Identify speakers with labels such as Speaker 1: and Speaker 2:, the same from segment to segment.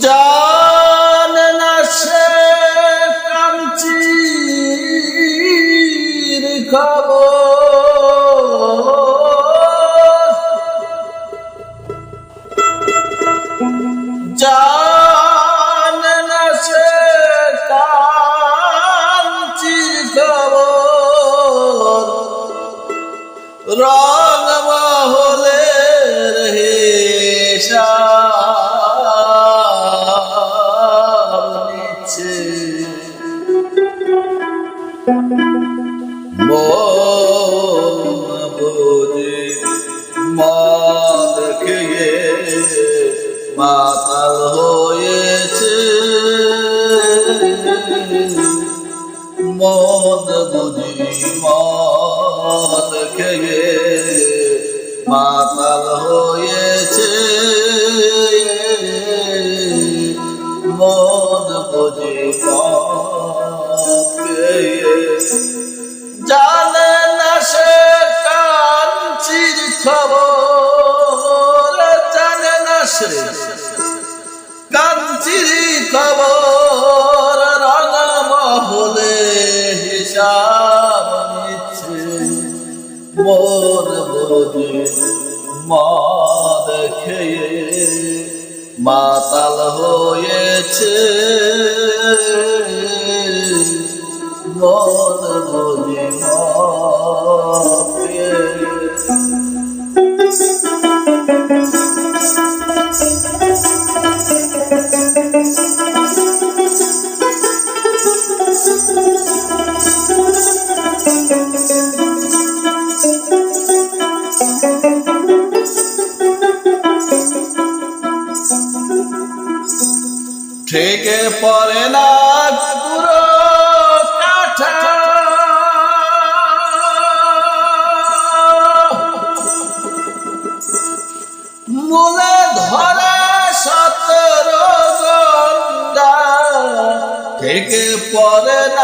Speaker 1: যা আছে মাতাল হয়েছে মদ বুঝি মদ খেয়ে মাতাল হয়েছে। জানে না সে কাঞ্চির খবর, জানে না সে কাঞ্চির খবর। রাঙা মহলে হিসাব নিচ্ছে, মোর বোঝে মদ খেয়ে মাতাল হয়েছে। মন বোঝে মদ ঠেকে পড়ে না পুরো মূলে ধরে সতেরো গঙ্গা। পড়ে না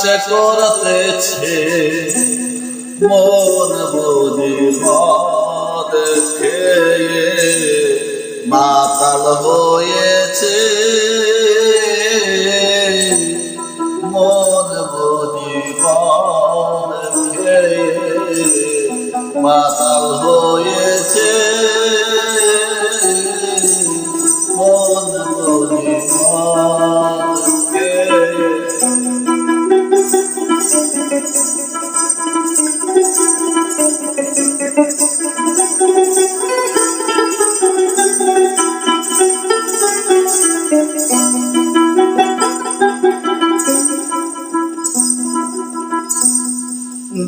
Speaker 1: প্রকাশ করতেছে মন বুঝি মদ খেয়ে। মাতাল হয়েছে মন বুঝি মদ খেয়ে। মাতাল হয়েছে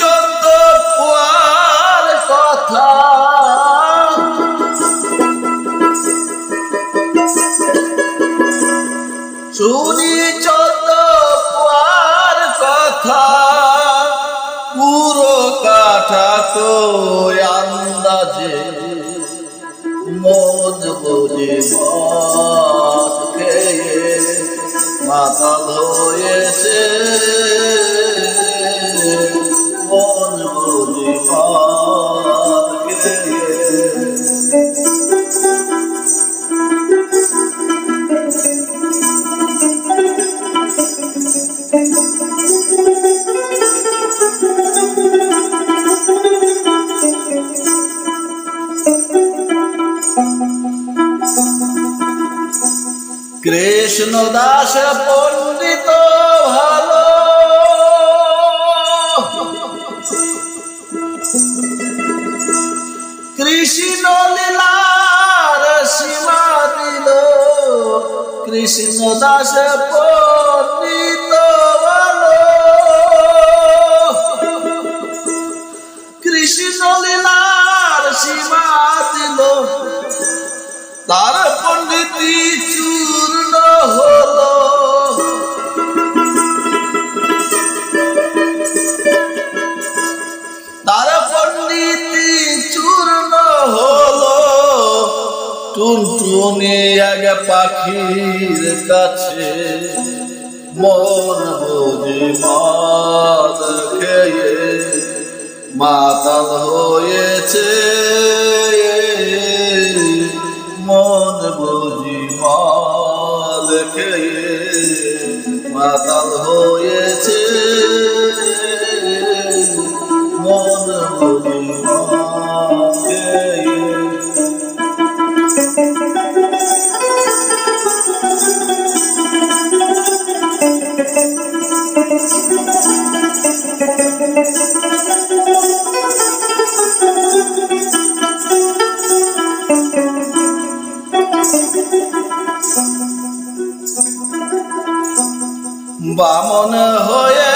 Speaker 1: চন্দ্র পুয়ার কথা। চন্দ্র পুয়ার কথা। পুরো কাঠা তো আন্দাজে মদ খেয়ে মাতাল হয়েছে। কৃষ্ণ দাস পণ্ডিত কৃষ্ণ লীলার সীমা দিল। কৃষ্ণ দাস পণ্ডিত কৃষ্ণ লীলার সীমা দিল। তার টুনটুনি এক পাখির কাছে মন বুঝি মদ খেয়ে মাতাল হয়েছে। মন বুঝি মদ খেয়ে মাতাল হয়েছে। মন বুঝি বামন হয়ে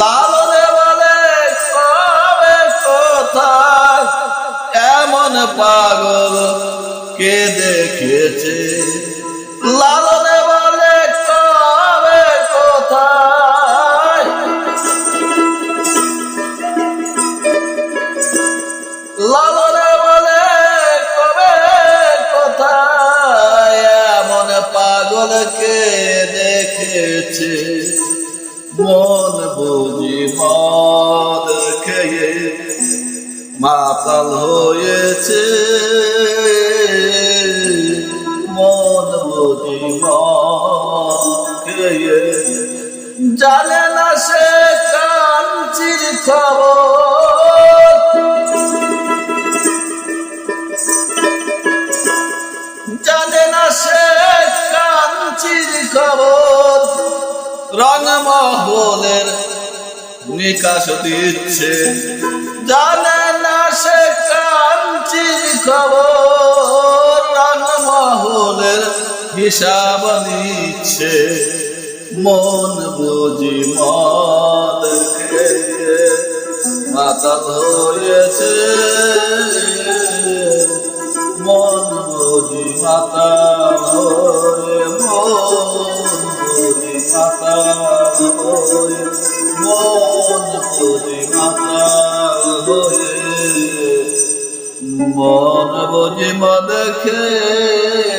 Speaker 1: লালন বলে কবে কোথায়? এমন পাগল কে দেখেছে? লালন মাতাল হয়েছে। মন খেয়ে জানে না সে কাঞ্চির খবর। জানে না সে কাঞ্চির খবর। রঙমহলের নিকাশ দিচ্ছে। জানে খবর রঙমহলের হিসাব নিচ্ছে। মন বুঝি মদ খেয়ে মাতা ধরেছে। মন বুঝি মাতা হয়ে মন বুঝি মাতা হয়ে মন বুঝি মাতা হয়ে মন বোঝে মদ খেয়ে